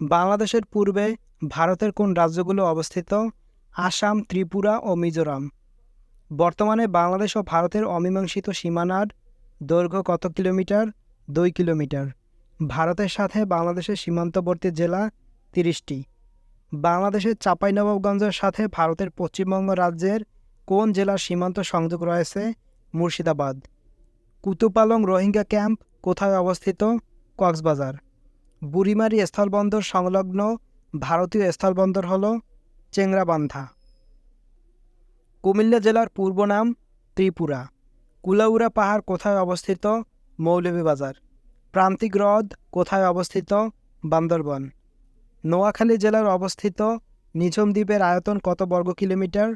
বাংলাদেশের পূর্বে ভারতের কোন রাজ্যগুলো অবস্থিত? আসাম, ত্রিপুরা ও মিজোরাম। বর্তমানে বাংলাদেশ ও ভারতের অমীমাংসিত সীমানার দৈর্ঘ্য কত কিলোমিটার? দুই কিলোমিটার। ভারতের সাথে বাংলাদেশের সীমান্তবর্তী জেলা তিরিশটি। বাংলাদেশের চাঁপাইনবাবগঞ্জের সাথে ভারতের পশ্চিমবঙ্গ রাজ্যের কোন জেলার সীমান্ত সংযোগ রয়েছে? মুর্শিদাবাদ। কুতুপালং রোহিঙ্গা ক্যাম্প কোথায় অবস্থিত? কক্সবাজার। বুড়িমারি স্থলবন্দর সংলগ্ন ভারতীয় স্থলবন্দর হল চেংরাবান্ধা। কুমিল্লা জেলার পূর্ব নাম ত্রিপুরা। কুলাউরা পাহাড় কোথায় অবস্থিত? মৌলভীবাজার। প্রান্তিক হ্রদ কোথায় অবস্থিত? বান্দরবন। নোয়াখালী জেলার অবস্থিত নিঝুম দ্বীপের আয়তন কত বর্গ কিলোমিটার?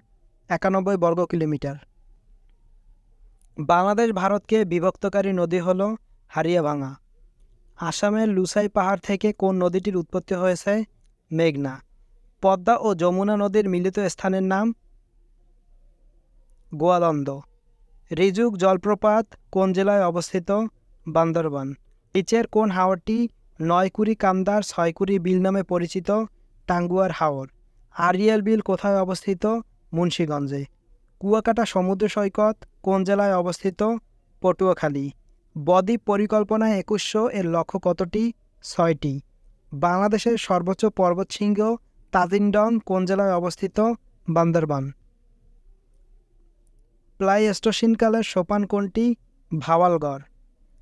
একানব্বই বর্গ কিলোমিটার। বাংলাদেশ ভারতকে বিভক্তকারী নদী হল হারিয়াভাঙা। আসামের লুসাই পাহাড় থেকে কোন নদীটির উৎপত্তি হয়েছে? মেঘনা। পদ্মা ও যমুনা নদীর মিলিত স্থানের নাম? গোয়ালন্দ। রিজুক জলপ্রপাত কোন জেলায় অবস্থিত? বান্দরবান। নিচের কোন হাওরটি নয়কুড়ি কান্দার ছয়কুড়ি বিল নামে পরিচিত? টাঙ্গুয়ার হাওর। আরিয়াল বিল কোথায় অবস্থিত? মুন্সীগঞ্জে। কুয়াকাটা সমুদ্র সৈকত কোন জেলায় অবস্থিত? পটুয়াখালী। বদ্বীপ পরিকল্পনা একুশশো এর লক্ষ্য কতটি? ছয়টি। বাংলাদেশের সর্বোচ্চ পর্বতশৃঙ্গ তাজিন্ডং কোন জেলায় অবস্থিত? বান্দরবান। প্লাইস্টোসিনকালের সোপান কোনটি? ভাওয়ালগড়।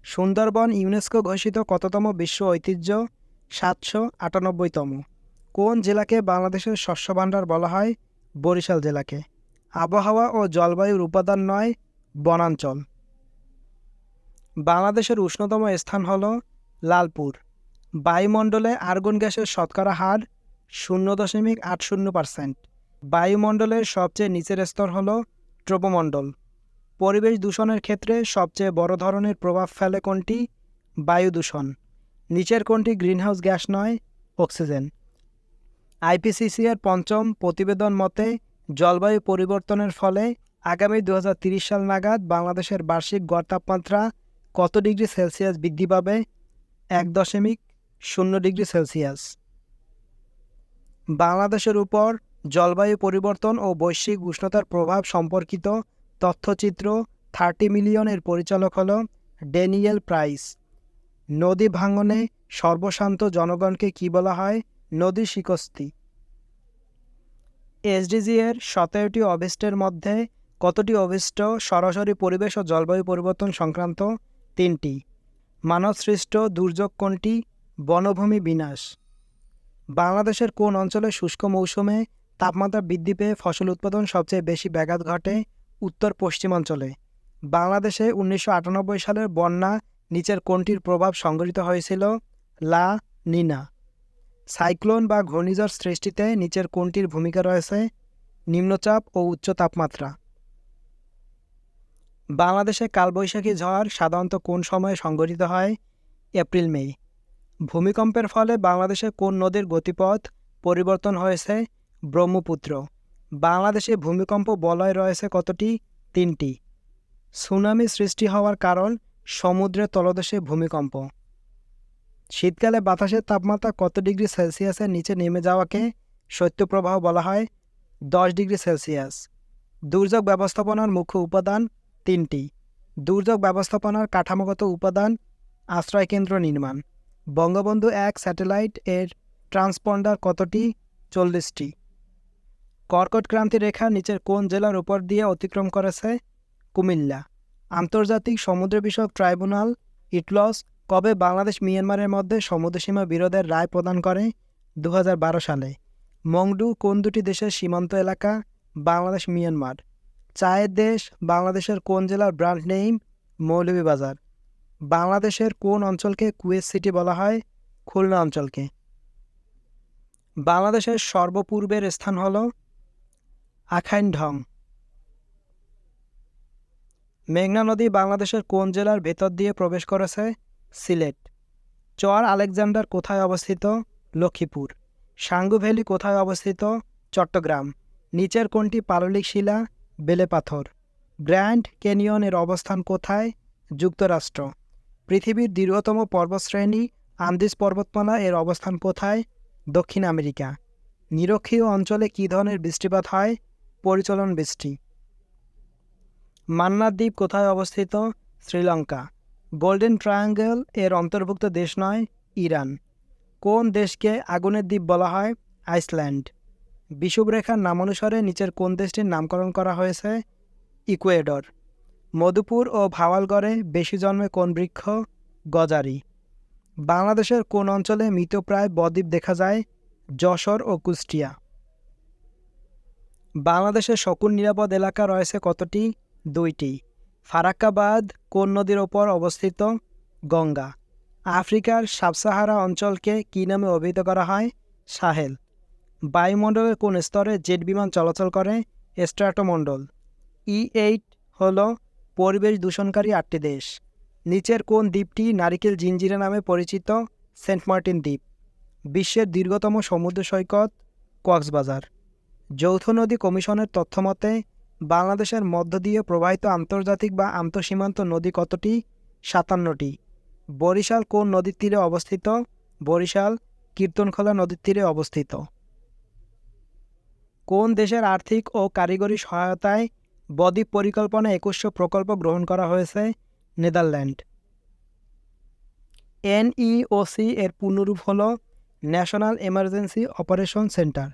সুন্দরবন ইউনেস্কো ঘোষিত কততম বিশ্ব ঐতিহ্য? সাতশো আটানব্বইতম। কোন জেলাকে বাংলাদেশের শস্য ভাণ্ডার বলা হয়? বরিশাল জেলাকে। আবহাওয়া ও জলবায়ুর উপাদান নয়, বনাঞ্চল। বাংলাদেশের উষ্ণতম স্থান হল লালপুর। বায়ুমণ্ডলে আর্গন গ্যাসের শতকরা হার শূন্য দশমিক আট শূন্য পার্সেন্ট। বায়ুমণ্ডলের সবচেয়ে নিচের স্তর হল ট্রোপোমণ্ডল পরিবেশ দূষণের ক্ষেত্রে সবচেয়ে বড় ধরনের প্রভাব ফেলে কোনটি? বায়ু দূষণ। নিচের কোনটি গ্রিনহাউস গ্যাস নয়? অক্সিজেন। আইপিসিসি এর পঞ্চম প্রতিবেদন মতে, জলবায়ু পরিবর্তনের ফলে আগামী দু সাল নাগাদ বাংলাদেশের বার্ষিক গড় তাপমাত্রা কত ডিগ্রি সেলসিয়াস বৃদ্ধি পাবে? এক দশমিক শূন্য ডিগ্রি সেলসিয়াস। বাংলাদেশের উপর জলবায়ু পরিবর্তন ও বৈশ্বিক উষ্ণতার প্রভাব সম্পর্কিত তথ্যচিত্র থার্টি মিলিয়নের পরিচালক হল ড্যানিয়েল প্রাইস। নদী ভাঙনে সর্বশান্ত জনগণকে কি বলা হয়? নদী শিকস্তি। এসডিজি এর সতেরোটি অভিষ্টের মধ্যে কতটি অভিষ্ট সরাসরি পরিবেশ ও জলবায়ু পরিবর্তন সংক্রান্ত তিনটি। মানবসৃষ্ট দুর্যোগ কোনটি? বনভূমি বিনাশ। বাংলাদেশের কোন অঞ্চলে শুষ্ক মৌসুমে তাপমাত্রা বৃদ্ধি পেয়ে ফসল উৎপাদন সবচেয়ে বেশি ব্যাঘাত ঘটে? উত্তর পশ্চিমাঞ্চলে বাংলাদেশে উনিশশো আটানব্বই সালের বন্যা নিচের কোনটির প্রভাব সংঘটিত হয়েছিল? লা নিনা। সাইক্লোন বা ঘূর্ণিঝড় সৃষ্টিতে নিচের কোনটির ভূমিকা রয়েছে? নিম্নচাপ ও উচ্চ তাপমাত্রা। বাংলাদেশে কালবৈশাখী ঝড় সাধারণত কোন সময়ে সংঘটিত হয়? April, May. ভূমিকম্পের ফলে বাংলাদেশে কোন নদীর গতিপথ পরিবর্তন হয়েছে? ব্রহ্মপুত্র। বাংলাদেশে ভূমিকম্প বলয় রয়েছে কতটি? তিনটি। সুনামি সৃষ্টি হওয়ার কারণ সমুদ্রের তলদেশে ভূমিকম্প। শীতকালে বাতাসের তাপমাত্রা কত ডিগ্রি সেলসিয়াসের নিচে নেমে যাওয়াকে শৈত্যপ্রবাহ বলা হয়? দশ ডিগ্রি সেলসিয়াস। দুর্যোগ ব্যবস্থাপনার মুখ্য উপাদান তিনটি, দুর্যোগ ব্যবস্থাপনার কাঠামোগত উপাদান, আশ্রয়কেন্দ্র নির্মাণ। বঙ্গবন্ধু এক স্যাটেলাইট এর ট্রান্সপন্ডার কতটি? চল্লিশটি। কর্কট ক্রান্তি রেখা নিচের কোন জেলার উপর দিয়ে অতিক্রম করেছে? কুমিল্লা। আন্তর্জাতিক সমুদ্র বিষয়ক ট্রাইব্যুনাল, ইটলস, কবে বাংলাদেশ মিয়ানমারের মধ্যে সমুদ্রসীমা বিরোধের রায় প্রদান করে? দু হাজার বারো সালে। মংডু কোন দুটি দেশের সীমান্ত এলাকা? বাংলাদেশ, মিয়ানমার। চায়ের দেশ বাংলাদেশের কোন জেলার ব্রান্ড নেইম? মৌলভীবাজার। বাংলাদেশের কোন অঞ্চলকে কুয়েত সিটি বলা হয়? খুলনা অঞ্চলকে। বাংলাদেশের সর্বপূর্বের স্থান হল আখাইন ঢং মেঘনা নদী বাংলাদেশের কোন জেলার ভেতর দিয়ে প্রবেশ করেছে? সিলেট। চর আলেকজান্ডার কোথায় অবস্থিত? লক্ষ্মীপুর। সাঙ্গু ভ্যালি কোথায় অবস্থিত? চট্টগ্রাম। নিচের কোনটি পাললিক শিলা? বেলে পাথর। গ্র্যান্ড ক্যানিয়নের অবস্থান কোথায়? যুক্তরাষ্ট্র। পৃথিবীর দীর্ঘতম পর্বতশ্রেণী আন্দিজ পর্বতমালা এর অবস্থান কোথায়? দক্ষিণ আমেরিকা। নিরক্ষীয় অঞ্চলে কী ধরনের বৃষ্টিপাত হয়? পরিচলন বৃষ্টি। মান্নার দ্বীপ কোথায় অবস্থিত? শ্রীলঙ্কা। গোল্ডেন ট্রায়াঙ্গেল এর অন্তর্ভুক্ত দেশ নয়, ইরান। কোন দেশকে আগুনের দ্বীপ বলা হয়? আইসল্যান্ড। বিষুবরেখার নামানুসারে নিচের কোন দেশটির নামকরণ করা হয়েছে? ইকুয়েডর, মধুপুর ও ভাওয়ালগড়ে বেশি জন্মে কোন বৃক্ষ? গজারি, বাংলাদেশের কোন অঞ্চলে মৃতপ্রায় বদ্বীপ দেখা যায়? যশোর ও কুষ্টিয়া। বাংলাদেশের শকুন নিরাপদ এলাকা রয়েছে কতটি? দুইটি, ফারাক্কাবাদ, কোন নদীর ওপর অবস্থিত? গঙ্গা। আফ্রিকার সাবসাহারা অঞ্চলকে কী নামে অভিহিত করা হয়? সাহেল। বায়ুমণ্ডলের কোন স্তরে জেট বিমান চলাচল করে? স্ট্রাটোমণ্ডল ই এইট হল পরিবেশ দূষণকারী আটটি দেশ। নিচের কোন দ্বীপটি নারিকেল জিঞ্জিরা নামে পরিচিত? সেন্ট মার্টিন দ্বীপ। বিশ্বের দীর্ঘতম সমুদ্র সৈকত, কক্সবাজার। যৌথ নদী কমিশনের তথ্যমতে বাংলাদেশের মধ্য দিয়ে প্রবাহিত আন্তর্জাতিক বা আন্তঃসীমান্ত নদী কতটি? সাতান্নটি। বরিশাল কোন নদীর তীরে অবস্থিত? বরিশাল, কীর্তনখোলা নদীর তীরে অবস্থিত। কোন দেশের আর্থিক ও কারিগরি সহায়তায় বদ্বীপ পরিকল্পনা একুশশো প্রকল্প গ্রহণ করা হয়েছে? নেদারল্যান্ড। এনইওসি এর পূর্ণরূপ হল ন্যাশনাল এমার্জেন্সি অপারেশন সেন্টার।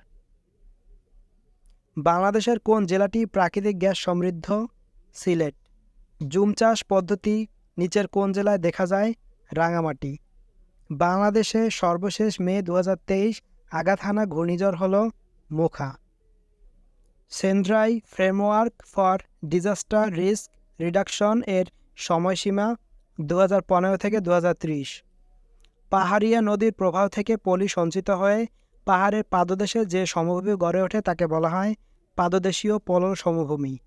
বাংলাদেশের কোন জেলাটি প্রাকৃতিক গ্যাস সমৃদ্ধ? সিলেট। জুম চাষ পদ্ধতি নিচের কোন জেলায় দেখা যায়? রাঙামাটি। বাংলাদেশে সর্বশেষ মে দু আঘাত হানা ঘূর্ণিঝড় হল Mocha. Sendai framework for disaster risk reduction এর সময়সীমা দু হাজার পনেরো থেকে দু হাজার ত্রিশ। পাহাড়িয়া নদীর প্রভাব থেকে পলি সঞ্চিত হয়ে পাহাড়ের পাদদেশে যে সমভূমি গড়ে ওঠে তাকে বলা হয় পাদদেশীয় পলল সমভূমি।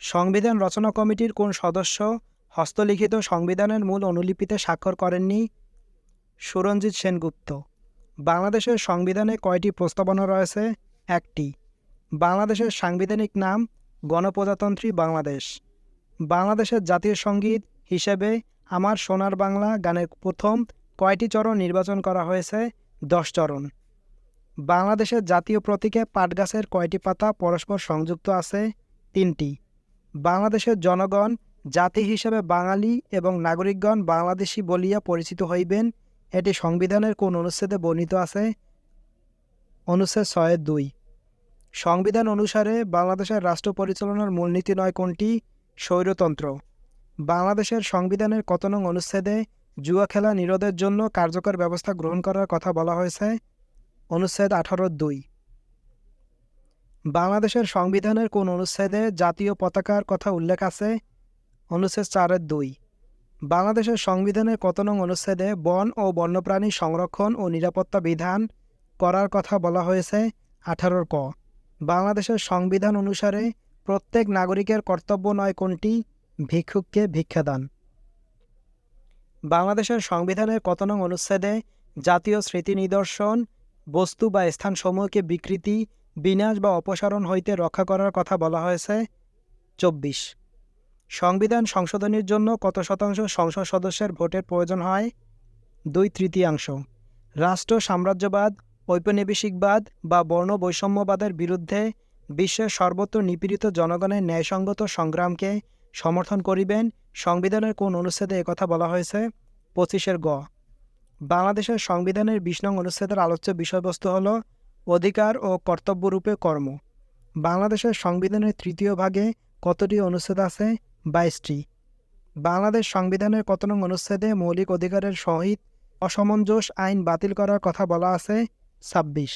সংবিধান রচনা কমিটির কোন সদস্য হস্তলিখিত সংবিধানের মূল অনুলিপিতে স্বাক্ষর করেননি? সুরঞ্জিত সেনগুপ্ত। বাংলাদেশের সংবিধানে কয়টি প্রস্তাবনা রয়েছে? একটি। বাংলাদেশের সাংবিধানিক নাম গণপ্রজাতন্ত্রী বাংলাদেশ। বাংলাদেশের জাতীয় সংগীত হিসেবে আমার সোনার বাংলা গানের প্রথম কয়টি চরণ নির্বাচন করা হয়েছে? দশ চরণ। বাংলাদেশের জাতীয় প্রতীকে পাটগাছের কয়টি পাতা পরস্পর সংযুক্ত আছে? তিনটি। বাংলাদেশের জনগণ, জাতি হিসেবে বাঙালি এবং নাগরিকগণ বাংলাদেশি বলিয়া পরিচিত হইবেন, এটি সংবিধানের কোন অনুচ্ছেদে বর্ণিত আছে? অনুচ্ছেদ ছয়ের দুই। সংবিধান অনুসারে বাংলাদেশের রাষ্ট্র পরিচালনার মূলনীতি নয় কোনটি? স্বৈরতন্ত্র। বাংলাদেশের সংবিধানের কত নং অনুচ্ছেদে জুয়া খেলা নিরোধের জন্য কার্যকর ব্যবস্থা গ্রহণ করার কথা বলা হয়েছে? অনুচ্ছেদ আঠারো দুই। বাংলাদেশের সংবিধানের কোন অনুচ্ছেদে জাতীয় পতাকার কথা উল্লেখ আছে? অনুচ্ছেদ চারের দুই। বাংলাদেশের সংবিধানের কত নং অনুচ্ছেদে বন ও বন্যপ্রাণী সংরক্ষণ ও নিরাপত্তা বিধান করার কথা বলা হয়েছে? আঠারোর ক। বাংলাদেশের সংবিধান অনুসারে প্রত্যেক নাগরিকের কর্তব্য নয় কোনটি? ভিক্ষুককে ভিক্ষাদান বাংলাদেশের সংবিধানের কত নং অনুচ্ছেদে জাতীয় স্মৃতি নিদর্শন, বস্তু বা স্থানসমূহকে বিকৃতি, বিনাশ বা অপসারণ হইতে রক্ষা করার কথা বলা হয়েছে। চব্বিশ। সংবিধান সংশোধনের জন্য কত শতাংশ সংসদ সদস্যের ভোটের প্রয়োজন হয়? দুই তৃতীয়াংশ। রাষ্ট্র সাম্রাজ্যবাদ ঔপনিবেশিকবাদ বা বর্ণ বৈষম্যবাদের বিরুদ্ধে বিশ্বের সর্বত্র নিপীড়িত জনগণের ন্যায়সঙ্গত সংগ্রামকে সমর্থন করিবেন সংবিধানের কোন অনুচ্ছেদে একথা বলা হয়েছে? পঁচিশের গ। বাংলাদেশের সংবিধানের বিশ নং অনুচ্ছেদের আলোচ্য বিষয়বস্তু হল অধিকার ও কর্তব্যরূপে কর্ম। বাংলাদেশের সংবিধানের তৃতীয় ভাগে কতটি অনুচ্ছেদ আছে? বাইশটি। বাংলাদেশ সংবিধানের কত নং অনুচ্ছেদে মৌলিক অধিকারের সহিত অসমঞ্জস আইন বাতিল করার কথা বলা আছে? ছাব্বিশ।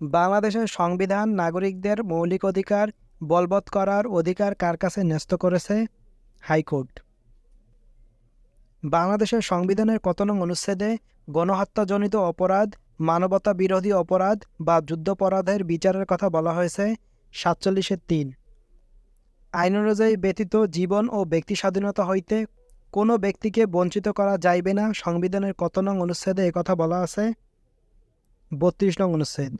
বাংলাদেশের সংবিধান নাগরিকদের মৌলিক অধিকার বলবৎ করার অধিকার কার কাছে ন্যস্ত করেছে হাইকোর্ট? বাংলাদেশের সংবিধানের কত নং অনুচ্ছেদে গণহত্যাজনিত অপরাধ, মানবতা বিরোধী অপরাধ বা যুদ্ধাপরাধের বিচারের কথা বলা হয়েছে সাতচল্লিশের তিন। আইন অনুযায়ী ব্যতীত জীবন ও ব্যক্তি স্বাধীনতা হইতে কোনো ব্যক্তিকে বঞ্চিত করা যাইবে না। সংবিধানের কত নং অনুচ্ছেদে কথা বলা আছে বত্রিশ নং অনুচ্ছেদ।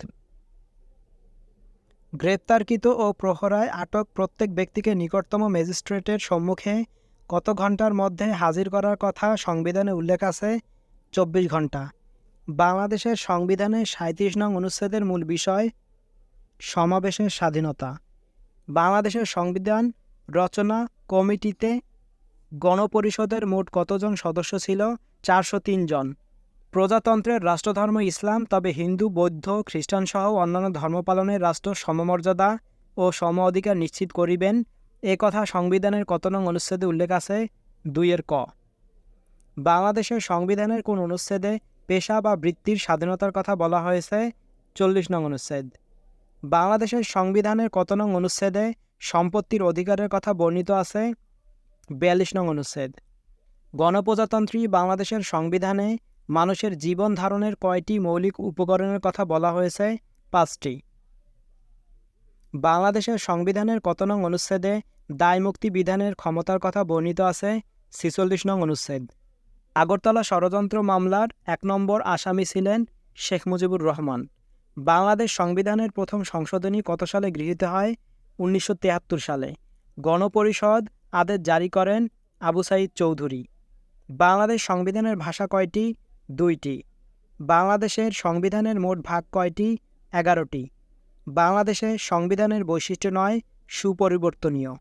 গ্রেপ্তারকৃত ও প্রহরায় আটক প্রত্যেক ব্যক্তিকে নিকটতম ম্যাজিস্ট্রেটের সম্মুখে কত ঘণ্টার মধ্যে হাজির করার কথা সংবিধানে উল্লেখ আছে? চব্বিশ ঘণ্টা বাংলাদেশের সংবিধানের সাঁত্রিশ নং অনুচ্ছেদের মূল বিষয় সমাবেশের স্বাধীনতা। বাংলাদেশের সংবিধান, রচনা, কমিটিতে গণপরিষদের মোট কতজন সদস্য ছিল? চারশো জন। প্রজাতন্ত্রের রাষ্ট্রধর্ম ইসলাম, তবে হিন্দু, বৌদ্ধ খ্রিস্টানসহ অন্যান্য ধর্ম পালনের রাষ্ট্র সমমর্যাদা ও সম অধিকার নিশ্চিত করিবেন। এ কথা সংবিধানের কত নং অনুচ্ছেদে উল্লেখ আছে? দুইয়ের ক। বাংলাদেশের সংবিধানের কোন অনুচ্ছেদে পেশা বা বৃত্তির স্বাধীনতার কথা বলা হয়েছে? চল্লিশ নং অনুচ্ছেদ। বাংলাদেশের সংবিধানের কত নং অনুচ্ছেদে সম্পত্তির অধিকারের কথা বর্ণিত আছে? বিয়াল্লিশ নং অনুচ্ছেদ। গণপ্রজাতন্ত্রী বাংলাদেশের সংবিধানে মানুষের জীবন ধারণের কয়টি মৌলিক উপকরণের কথা বলা হয়েছে? পাঁচটি। বাংলাদেশের সংবিধানের কত নং অনুচ্ছেদে দায়মুক্তি বিধানের ক্ষমতার কথা বর্ণিত আছে? ছিচল্লিশ নং অনুচ্ছেদ। আগরতলা ষড়যন্ত্র মামলার এক নম্বর আসামি ছিলেন শেখ মুজিবুর রহমান। বাংলাদেশ সংবিধানের প্রথম সংশোধনী কত সালে গৃহীত হয়? উনিশশো সালে। গণপরিষদ আদেশ জারি করেন আবু সাইদ চৌধুরী। বাংলাদেশ সংবিধানের ভাষা কয়টি? দুইটি। বাংলাদেশের সংবিধানের মোট ভাগ কয়টি? এগারোটি। বাংলাদেশের সংবিধানের বৈশিষ্ট্য নয়, সুপরিবর্তনীয়।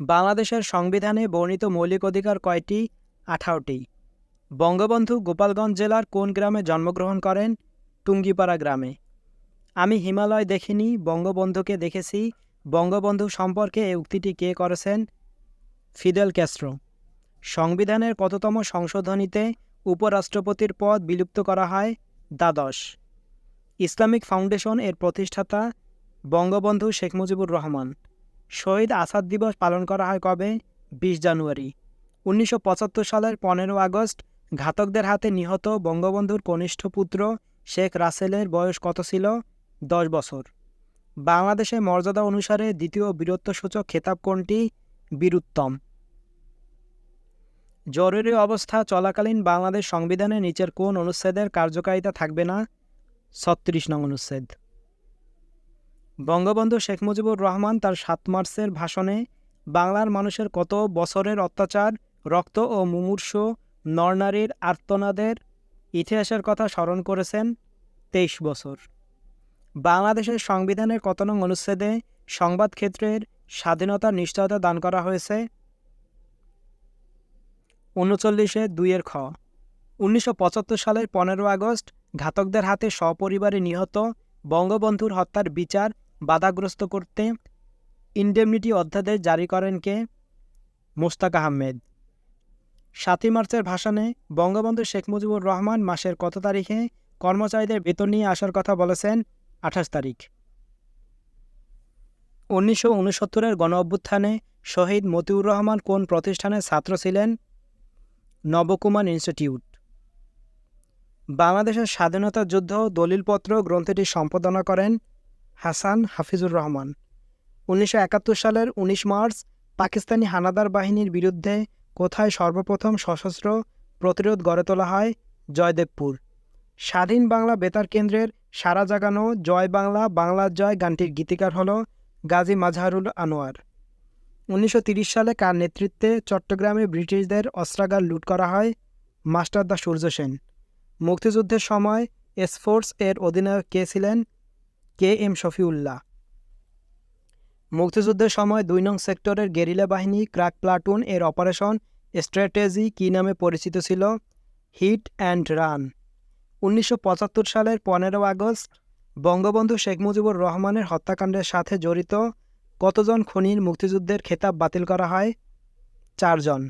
বাংলাদেশের সংবিধানে বর্ণিত মৌলিক অধিকার কয়টি? আঠারোটি। বঙ্গবন্ধু গোপালগঞ্জ জেলার কোন গ্রামে জন্মগ্রহণ করেন? টুঙ্গিপাড়া গ্রামে। আমি হিমালয় দেখিনি, বঙ্গবন্ধুকে দেখেছি। বঙ্গবন্ধু সম্পর্কে এই উক্তিটি কে করেছেন? Fidel Castro. সংবিধানের কততম সংশোধনীতে উপরাষ্ট্রপতির পদ বিলুপ্ত করা হয়? দ্বাদশ। ইসলামিক ফাউন্ডেশন এর প্রতিষ্ঠাতা বঙ্গবন্ধু শেখ মুজিবুর রহমান। শহীদ আসাদ দিবস পালন করা হয় কবে? বিশ জানুয়ারি। উনিশশো পঁচাত্তর সালের পনেরো আগস্ট ঘাতকদের হাতে নিহত বঙ্গবন্ধুর কনিষ্ঠ পুত্র শেখ রাসেলের বয়স কত ছিল? দশ বছর। বাংলাদেশে মর্যাদা অনুসারে দ্বিতীয় বীরত্বসূচক খেতাব কোনটি? বীরুত্তম। জরুরি অবস্থা চলাকালীন বাংলাদেশ সংবিধানের নিচের কোন অনুচ্ছেদের কার্যকারিতা থাকবে না? ছত্রিশ নং অনুচ্ছেদ। বঙ্গবন্ধু শেখ মুজিবুর রহমান তার সাত মার্চের ভাষণে বাংলার মানুষের কত বছরের অত্যাচার, রক্ত ও মুমূর্ষ, নরনারীর আর্তনাদের ইতিহাসের কথা স্মরণ করেছেন তেইশ বছর। বাংলাদেশের সংবিধানের কত নং অনুচ্ছেদে সংবাদ ক্ষেত্রের নিশ্চয়তা দান করা হয়েছে? উনচল্লিশে দুইয়ের খ। উনিশশো পঁচাত্তর সালের পনেরো আগস্ট ঘাতকদের হাতে সপরিবারে নিহত বঙ্গবন্ধুর হত্যার বিচার বাধাগ্রস্ত করতে ইন্ডেমনিটি অধ্যাদেশ জারি করেন কে? মোস্তাক আহমেদ। সাতই মার্চের ভাষণে বঙ্গবন্ধু শেখ মুজিবুর রহমান মাসের কত তারিখে কর্মচারীদের বেতন নিয়ে আসার কথা বলেছেন? আঠাশ তারিখ। উনিশশো উনসত্তরের গণ অভ্যুত্থানে শহীদ মতিউর রহমান কোন প্রতিষ্ঠানের ছাত্র ছিলেন? নবকুমার ইনস্টিটিউট। বাংলাদেশের স্বাধীনতা যুদ্ধ দলিলপত্র গ্রন্থটি সম্পাদনা করেন হাসান হাফিজুর রহমান। উনিশশো একাত্তর সালের ১৯ মার্চ পাকিস্তানি হানাদার বাহিনীর বিরুদ্ধে কোথায় সর্বপ্রথম সশস্ত্র প্রতিরোধ গড়ে তোলা হয়? জয়দেবপুর। স্বাধীন বাংলা বেতার কেন্দ্রের সারা জাগানো জয় বাংলা, বাংলার জয় গানটির গীতিকার হল গাজী মাজহারুল আনোয়ার। উনিশশো সালে কার নেতৃত্বে চট্টগ্রামে ব্রিটিশদের অস্ত্রাগার লুট করা হয়? মাস্টার দা সূর্য সেন। মুক্তিযুদ্ধের সময় এসফোর্স এর অধিনায়ক কে ছিলেন? K M Shafiullah. মুক্তিযুদ্ধের সময় দুই নং সেক্টরের গেরিলা বাহিনী ক্রাক প্লাটুন এর অপারেশন স্ট্র্যাটেজি কী নামে পরিচিত ছিল? Hit and run. উনিশশো পঁচাত্তর সালের পনেরো আগস্ট বঙ্গবন্ধু শেখ মুজিবুর রহমানের হত্যাকাণ্ডের সাথে জড়িত কতজন খনির মুক্তিযুদ্ধের খেতাব বাতিল করা হয়? চারজন।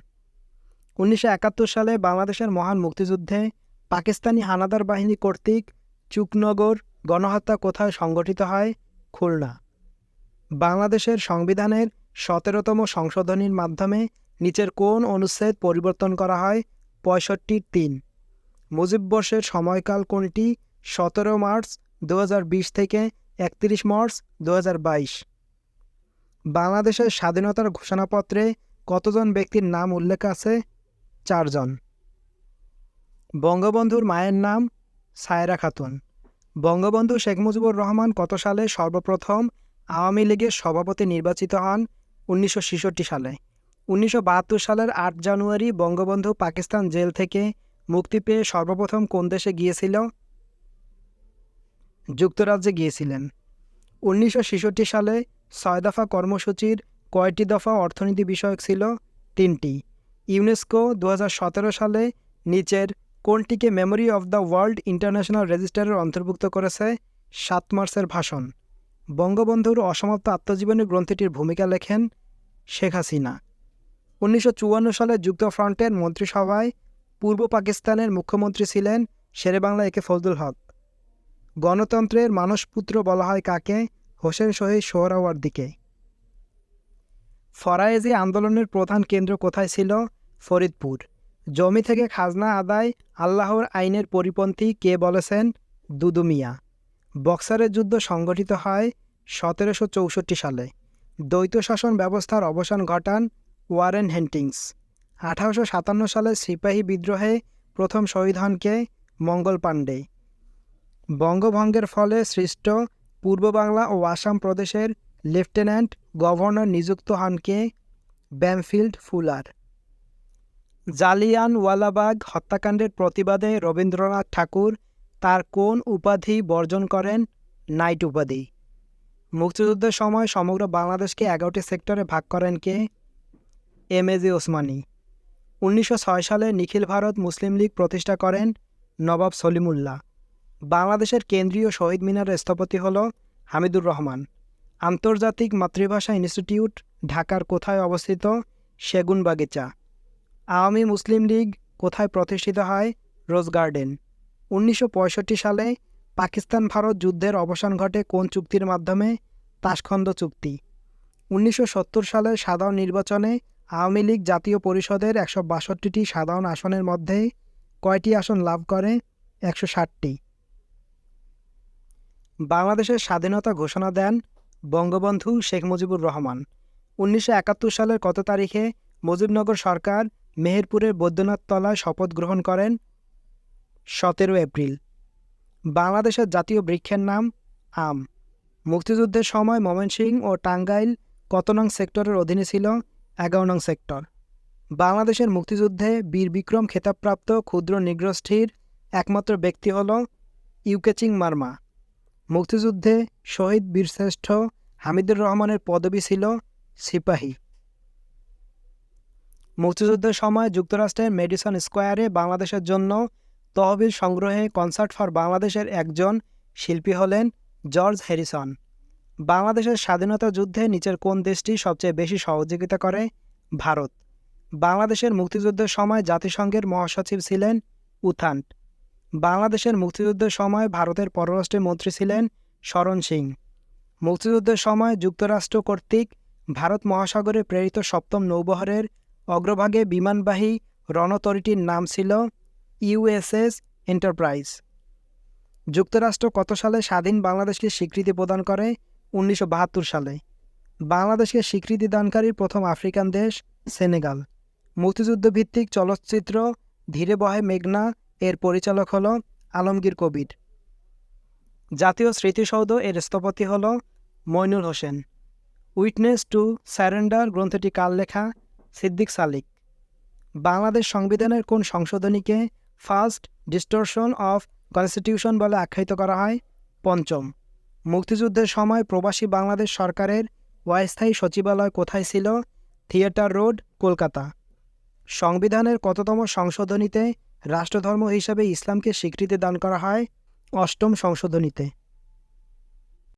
উনিশশো একাত্তর সালে বাংলাদেশের মহান মুক্তিযুদ্ধে পাকিস্তানি হানাদার বাহিনী কর্তৃক চুকনগর গণহত্যা কোথায় সংগঠিত হয়? খুলনা। বাংলাদেশের সংবিধানের সতেরোতম সংশোধনীর মাধ্যমে নিচের কোন অনুচ্ছেদ পরিবর্তন করা হয়? পঁয়ষট্টি তিন। মুজিববর্ষের সময়কাল কোনটি? সতেরো মার্চ দু হাজার বিশ থেকে একত্রিশ মার্চ দু হাজার বাইশ। বাংলাদেশের স্বাধীনতার ঘোষণাপত্রে কতজন ব্যক্তির নাম উল্লেখ আছে? চারজন। বঙ্গবন্ধুর মায়ের নাম সায়রা খাতুন। বঙ্গবন্ধু শেখ মুজিবুর রহমান কত সালে সর্বপ্রথম আওয়ামী লীগের সভাপতি নির্বাচিত হন? উনিশশো ছেষট্টি সালে। উনিশশো বাহাত্তর সালের আট জানুয়ারি বঙ্গবন্ধু পাকিস্তান জেল থেকে মুক্তি পেয়ে সর্বপ্রথম কোন দেশে গিয়েছিল? যুক্তরাজ্যে গিয়েছিলেন। উনিশশো ছেষট্টি সালে ছয় দফা কর্মসূচির কয়টি দফা অর্থনীতি বিষয়ক ছিল? তিনটি। ইউনেস্কো দু হাজার সতেরো সালে নিচের কোনটিকে memory of the world international রেজিস্টারের অন্তর্ভুক্ত করেছে? সাত মার্চের ভাষণ। বঙ্গবন্ধুর অসমাপ্ত আত্মজীবনী গ্রন্থটির ভূমিকা লেখেন শেখ হাসিনা। উনিশশো চুয়ান্ন সালে যুক্তফ্রন্টের মন্ত্রিসভায় পূর্ব পাকিস্তানের মুখ্যমন্ত্রী ছিলেন শেরেবাংলা একে ফজলুল হক। গণতন্ত্রের মানসপুত্র বলা হয় কাকে? হোসেন শহীদ সোহরাওয়ার্দিকে ফরায়েজি আন্দোলনের প্রধান কেন্দ্র কোথায় ছিল? ফরিদপুর। জমি থেকে খাজনা আদায়, আল্লাহর আইনের পরিপন্থী কে বলেছেন? দুদু মিয়া। বক্সারের যুদ্ধ সংগঠিত হয় সতেরোশো চৌষট্টি সালে। দ্বৈত শাসন ব্যবস্থার অবসান ঘটান ওয়ারেন হেন্টিংস। আঠারোশো সাতান্ন সালে সিপাহী বিদ্রোহে প্রথম শহীদ হনকে মঙ্গল পাণ্ডে। বঙ্গভঙ্গের ফলে সৃষ্ট পূর্ব বাংলা ও আসাম প্রদেশের লেফটেন্যান্ট গভর্নর নিযুক্ত হন কে? Bampfylde fuller. জালিয়ানওয়ালাবাগ হত্যাকাণ্ডের প্রতিবাদে রবীন্দ্রনাথ ঠাকুর তার কোন উপাধি বর্জন করেন? নাইট উপাধি। মুক্তিযুদ্ধের সময় সমগ্র বাংলাদেশকে এগারোটি সেক্টরে ভাগ করেন কে? M A G Osmani. উনিশশো ছয় সালে নিখিল ভারত মুসলিম লীগ প্রতিষ্ঠা করেন নবাব সলিমুল্লাহ। বাংলাদেশের কেন্দ্রীয় শহীদ মিনারের স্থপতি হল হামিদুর রহমান। আন্তর্জাতিক মাতৃভাষা ইনস্টিটিউট ঢাকার কোথায় অবস্থিত? সেগুনবাগিচা। আওয়ামী মুসলিম লীগ কোথায় প্রতিষ্ঠিত হয়? Rose garden. উনিশশো পঁয়ষট্টি সালে পাকিস্তান ভারত যুদ্ধের অবসান ঘটে কোন চুক্তির মাধ্যমে? তাসখন্দ চুক্তি। উনিশশো সালের সাধারণ নির্বাচনে আওয়ামী লীগ জাতীয় পরিষদের একশো বাষট্টিটি সাধারণ আসনের মধ্যে কয়টি আসন লাভ করে? একশো ষাটটি। বাংলাদেশের স্বাধীনতা ঘোষণা দেন বঙ্গবন্ধু শেখ মুজিবুর রহমান। উনিশশো একাত্তর সালের কত তারিখে মুজিবনগর সরকার মেহেরপুরের বৈদ্যনাথ তলায় শপথ গ্রহণ করেন? সতেরো এপ্রিল। বাংলাদেশের জাতীয় বৃক্ষের নাম আম। মুক্তিযুদ্ধের সময় ময়মনসিংহ ও টাঙ্গাইল কত নং সেক্টরের অধীনে ছিল? এগারো নং সেক্টর। বাংলাদেশের মুক্তিযুদ্ধে বীর বিক্রম খেতাবপ্রাপ্ত ক্ষুদ্র নিগ্রষ্ঠীর একমাত্র ব্যক্তি হল ইউকেচিং মার্মা। মুক্তিযুদ্ধে শহীদ বীরশ্রেষ্ঠ হামিদুর রহমানের পদবি ছিল সিপাহী। মুক্তিযুদ্ধের সময় যুক্তরাষ্ট্রের মেডিসন স্কোয়ারে বাংলাদেশের জন্য তহবিল সংগ্রহে কনসার্ট ফর বাংলাদেশের একজন শিল্পী হলেন জর্জ হ্যারিসন। বাংলাদেশের স্বাধীনতা যুদ্ধে নিচের কোন দেশটি সবচেয়ে বেশি সহযোগিতা করে? ভারত। বাংলাদেশের মুক্তিযুদ্ধের সময় জাতিসংঘের মহাসচিব ছিলেন উথান্ট বাংলাদেশের মুক্তিযুদ্ধের সময় ভারতের পররাষ্ট্র মন্ত্রী ছিলেন শরণ সিং। মুক্তিযুদ্ধের সময় যুক্তরাষ্ট্র কর্তৃক ভারত মহাসাগরে প্রেরিত সপ্তম নৌবহরের অগ্রভাগে বিমানবাহী রণতরীটির নাম ছিল ইউএসএস এন্টারপ্রাইজ। যুক্তরাষ্ট্র কত সালে স্বাধীন বাংলাদেশকে স্বীকৃতি প্রদান করে? উনিশশো বাহাত্তর সালে। বাংলাদেশকে স্বীকৃতি দানকারী প্রথম আফ্রিকান দেশ সেনেগাল। মুক্তিযুদ্ধভিত্তিক চলচ্চিত্র ধীরে বহে মেঘনা এর পরিচালক হল আলমগীর কবির। জাতীয় স্মৃতিসৌধ এর স্থপতি হল Mainul Hossain. Witness to surrender গ্রন্থটি কার লেখা? সিদ্দিক সালিক। বাংলাদেশ সংবিধানের কোন সংশোধনীকে ফার্স্ট ডিস্টোরশন অফ কনস্টিটিউশন বলে আখ্যায়িত করা হয়? পঞ্চম। মুক্তিযুদ্ধের সময় প্রবাসী বাংলাদেশ সরকারের অস্থায়ী সচিবালয় কোথায় ছিল? Theatre road, Kolkata. সংবিধানের কততম সংশোধনীতে রাষ্ট্রধর্ম হিসাবে ইসলামকে স্বীকৃতি দান করা হয় অষ্টম সংশোধনীতে।